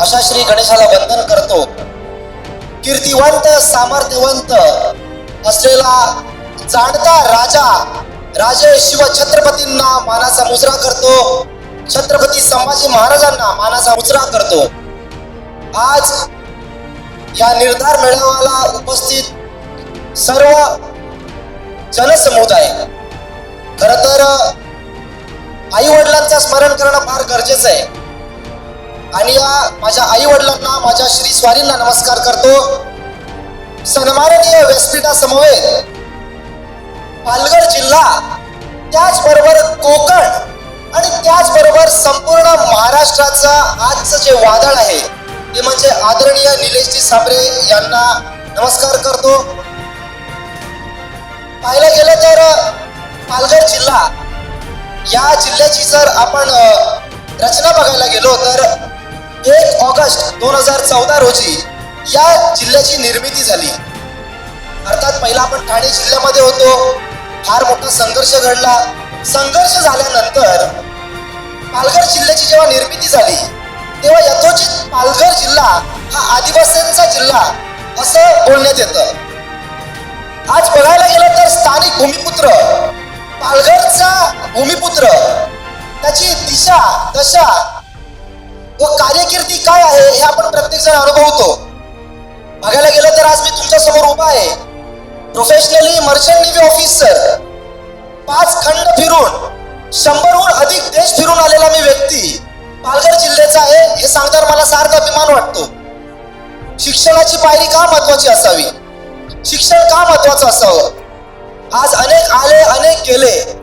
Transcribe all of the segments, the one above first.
अशा श्री गणेशाला वंदन करतो. कीर्तिवंत सामर्थ्यवंत असलेला जाणता राजा राजे शिव छत्रपतींना मानाचा मुजरा करतो. छत्रपती संभाजी महाराजांना मानाचा मुजरा करतो. आज या निर्धार मेळाव्याला उपस्थित सर्व जनसमुदाय खर तर आई वडिलांचं स्मरण करणं फार गरजेचं आहे. आणि या माझ्या आई वडिलांना माझ्या श्री स्वारींना नमस्कार करतो. सन्माननीय व्यासपीठासमवेत पालघर जिल्हा त्याचबरोबर कोकण आणि त्याचबरोबर संपूर्ण महाराष्ट्राचा आजचं जे वादळ आहे ते म्हणजे आदरणीय निलेशजी साबरे यांना नमस्कार करतो. पाहिलं गेलं तर पालघर जिल्हा या जिल्ह्याची जर आपण रचना बघायला गेलो तर एक ऑगस्ट दोन हजार चौदा रोजी या जिल्ह्याची निर्मिती झाली. अर्थात पहिला आपण ठाणे जिल्ह्यामध्ये होतो. फार मोठा संघर्ष घडला. संघर्ष झाल्यानंतर पालघर जिल्ह्याची जेव्हा निर्मिती झाली तेव्हा यथोचित पालघर जिल्हा हा आदिवासींचा जिल्हा असं बोलण्यात येतं. आज बघायला गेलं तर स्थानिक भूमिपुत्र पालघरचा भूमिपुत्र त्याची दिशा दशा व कार्यकिर्दी काय आहे हे आपण प्रत्येक जण अनुभवतो. बघायला गेलं तर आज मी तुमच्यासमोर उभा आहे. प्रोफेशनली मर्चंट नेव्ही ऑफिसर पाच खंड फिरून शंभरहून अधिक देश फिरून आलेला मी व्यक्ती. पालघर जिल्ह्याचा आहे हे सांगताना मला सार्थ अभिमान वाटतो. शिक्षणाची पायरी का महत्वाची असावी? शिक्षण का महत्वाचं असावं? आज अनेक आले अनेक गेले.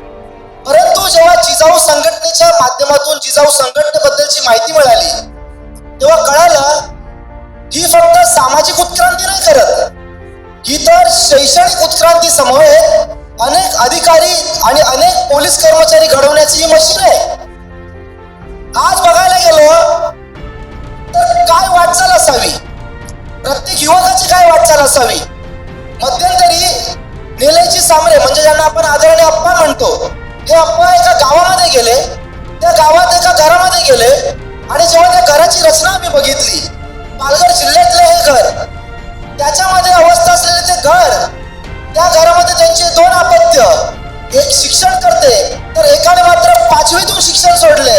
परंतु जेव्हा जिजाऊ संघटनेच्या माध्यमातून जिजाऊ संघटनेबद्दलची माहिती मिळाली तेव्हा कळालं ही फक्त सामाजिक उत्क्रांती नाही करत. ही तर शैक्षणिक उत्क्रांती समवेत अनेक अधिकारी आणि अनेक पोलीस कर्मचारी घडवण्याची ही मशीन आहे. आज बघायला गेलो तर काय वाटचाल असावी? प्रत्येक युवकाची काय वाटचाल असावी? मध्यंतरी निलयची सामरे म्हणजे ज्यांना आपण आदरणीय अप्पा म्हणतो हे अप्पा एका गावामध्ये गेले. त्या गावात एका घरामध्ये गेले. आणि जेव्हा त्या घराची रचना आम्ही बघितली पालघर जिल्ह्यातलं हे घर त्याच्यामध्ये अवस्था असलेले ते घर त्या घरामध्ये त्यांचे दोन अपत्य एक शिक्षण करते तर एकाने मात्र पाचवीतून शिक्षण सोडले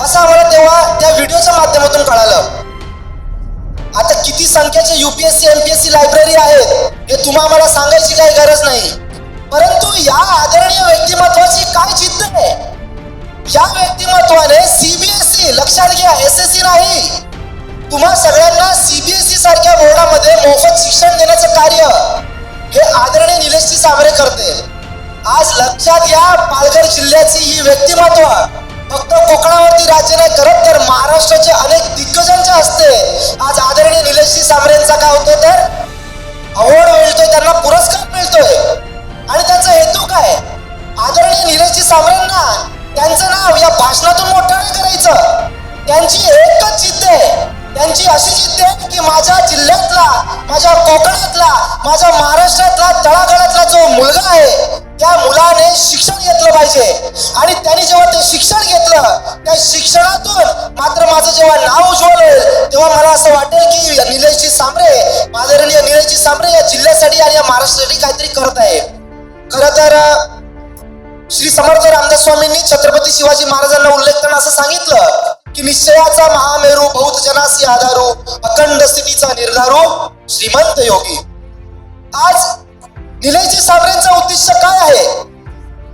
असं आम्हाला तेव्हा त्या व्हिडिओच्या माध्यमातून कळालं. आता किती संख्येचे युपीएससी एमपीएससी लायब्ररी आहेत हे तुम्हाला सांगायची काही गरज नाही. परंतु या आदरणीय व्यक्तिमत्वाची काय जिद्द आहे? या व्यक्तिमत्वाने सीबीएसई लक्षात घ्या एस एस सी नाही. तुम्हा सगळ्यांना सीबीएसई सारख्या बोर्डामध्ये मोफत शिक्षण देण्याचं कार्य हे आदरणीय निलेशजी साबरे करते. आज लक्षात घ्या पालघर जिल्ह्याची ही व्यक्तिमत्व फक्त कोकणावरती राज्य नाही करत तर महाराष्ट्राचे अनेक दिग्गजांच्या हस्ते आज आदरणीय निलेशजी साबरेंचा काय होतो तर? अवॉर्ड मिळतोय त्यांना पुरस्कार मिळतोय. आणि त्याचा हेतू काय? आदरणीय निलेशजी सामरांना त्यांचं नाव या भाषणातून मोठं करायचं. त्यांची एकच जिद्द आहे. त्यांची अशी जिद्द आहे की माझ्या जिल्ह्यातला माझ्या कोकणातला माझ्या महाराष्ट्रातला तळागाळातला जो मुलगा आहे त्या मुलाने शिक्षण घेतलं पाहिजे. आणि त्यांनी जेव्हा ते शिक्षण घेतलं त्या शिक्षणातून मात्र माझं जेव्हा नाव उज्ज्वल होईल तेव्हा मला असं वाटेल की निलेशजी सांबरे आदरणीय निलेशजी सांबरे या जिल्ह्यासाठी आणि या महाराष्ट्रासाठी काहीतरी करत आहे खरं तर श्री समर्थ रामदास स्वामींनी छत्रपती शिवाजी महाराजांना उल्लेख करताना असं सांगितलं की निश्चयाचा महामेरू बहुत जनासी आधारू अखंड स्थितीचा निर्धारू श्रीमंत योगी. आज निलयजी साबरेंचा उद्देश काय आहे?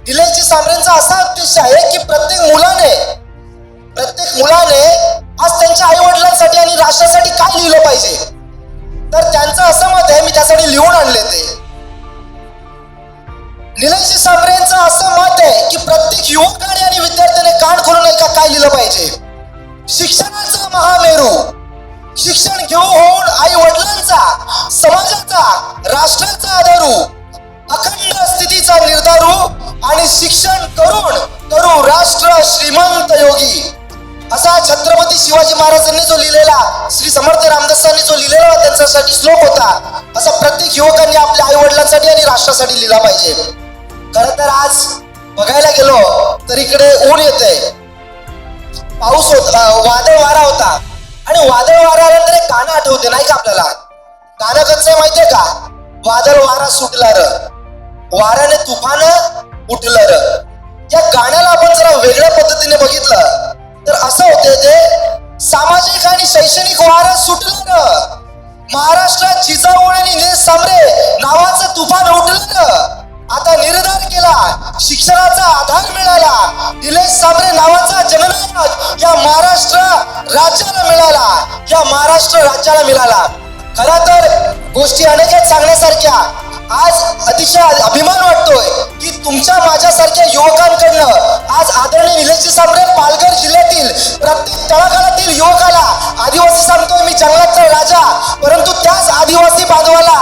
निलयजी साबरेंचा असा उद्देश आहे की प्रत्येक मुलाने प्रत्येक मुलाने आज त्यांच्या आई वडिलांसाठी आणि राष्ट्रासाठी काय लिहिलं पाहिजे? तर त्यांचं असं मत आहे मी त्यासाठी लिहून आणले ते. निलेशजी साबरेंचं असं मत आहे की प्रत्येक युवकाने आणि विद्यार्थ्याने कान खोलून ऐका काय लिहिलं पाहिजे? शिक्षणाचा महामेरू. शिक्षण घेऊ होऊन आई वडिलांचा समाजाचा राष्ट्राचा आधारू अखंड स्थितीचा निर्धारू आणि शिक्षण करून करू राष्ट्र श्रीमंत योगी. असा छत्रपती शिवाजी महाराजांनी जो लिहिलेला श्री समर्थ रामदासांनी जो लिहिलेला त्यांच्यासाठी श्लोक होता असा प्रत्येक युवकांनी आपल्या आई वडिलांसाठी आणि राष्ट्रासाठी लिहिला पाहिजे. खर तर आज बघायला गेलो तर इकडे ऊन येते पाऊस होता वादळ वारा होता. आणि वादळ वारा आल्यानंतर एक गाणं आठवते नाही का आपल्याला? गाणं कसं माहितीये का? वादळ वारा सुटला र वाऱ्याने तुफान उठलं र या गाण्याला आपण जरा वेगळ्या पद्धतीने बघितलं. तर असं होते ते सामाजिक आणि शैक्षणिक वारा सुटलं र महाराष्ट्रात जिजाऊ आणि निलेश सामरे नावाचं तुफान उठलं र आता निर्धार केला. शिक्षणाचा आधार मिळाला. निलेश साबरे नावाचा जननायक या महाराष्ट्र राज्याला मिळाला. या महाराष्ट्र राज्याला मिळाला. खरा तर गोष्टी अनेक आहेत सांगण्यासारख्या. आज अतिशय अभिमान वाटतोय की तुमच्या माझ्यासारख्या युवकांकडनं आज आदरणीय निलेशजी साबरे पालघर जिल्ह्यातील प्रत्येक तळागाळातील युवकाला आदिवासी जंगलातला राजा परंतु त्याच आदिवासी बांधवाला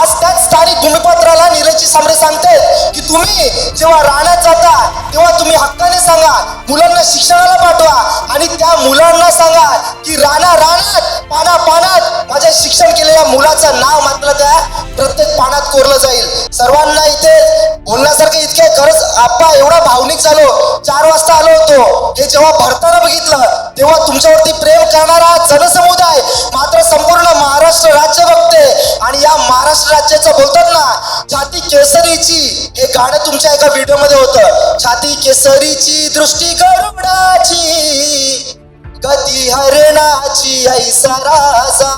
आज त्याच स्थानिक गुणपत्राला निलेशजी सांबरे सांगते की तुम्ही जेव्हा राहण्यात जाता तेव्हा तुम्ही हक्काने सांगा मुलांना शिक्षणाला पाठवा आणि त्या मुलांना सांगा की राणा राणात पाना पानात माझ्या शिक्षण केलेल्या मुलाचं नाव मात्र त्या प्रत्येक पानात कोरलं जाईल. सर्वांना इथे बोलण्यासारखं इतके खरंच आप्पा एवढा भावनिक झालो. चार वाजता हे जेव्हा भरताना बघितलं तेव्हा तुमच्यावरती प्रेम करणारा जनसमुदाय मात्र संपूर्ण महाराष्ट्र राज्य बघते. आणि या महाराष्ट्र राज्याचं बोलताना छाती केसरीची हे गाणं तुमच्या एका व्हिडिओमध्ये होतं. छाती केसरीची दृष्टी गरुडाची गती हरणाची ऐसा राजा.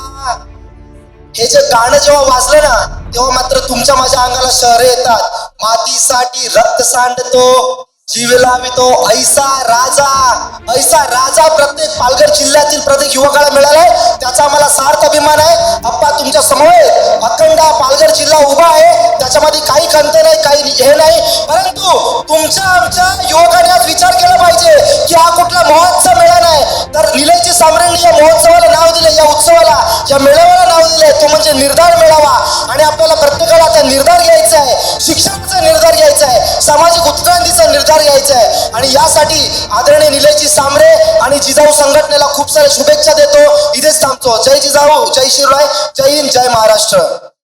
हे जे गाणं जेव्हा वाजलं ना तेव्हा मात्र तुमच्या माझ्या अंगाला शहर येतात. मातीसाठी रक्त सांडतो. जीव ऐसा राजा ऐसा राजा प्रत्येक पालघर जिल्ह्यातील प्रत्येक युवकाला मिळालाय त्याचा आम्हाला सार्थ अभिमान आहे. अप्पा तुमच्यासमोर अखंड पालघर जिल्हा उभा आहे. त्याच्यामध्ये काही खंत नाही काही हे नाही. परंतु तुमच्या आमच्या युवकांनी आज विचार केला पाहिजे की हा कुठला महोत्सव मेळा नाही. तर निलेशजी सांबरेंनी या महोत्सवाला नाव दिले या उत्सवाला या मेळाव्याला नाव दिले. तो म्हणजे निर्धार मेळावा. आणि आपल्याला प्रत्येकाला आता निर्धार घ्यायचा आहे. शिक्षण सामाजिक उत्क्रांतीचा निर्धार घ्यायचा आहे. आणि यासाठी आदरणीय निलयजी सामरे आणि जिजाऊ संघटनेला खूप साऱ्या शुभेच्छा देतो. इथेच थांबतो. जय जिजाऊ जय शिवराय जय हिंद जय महाराष्ट्र.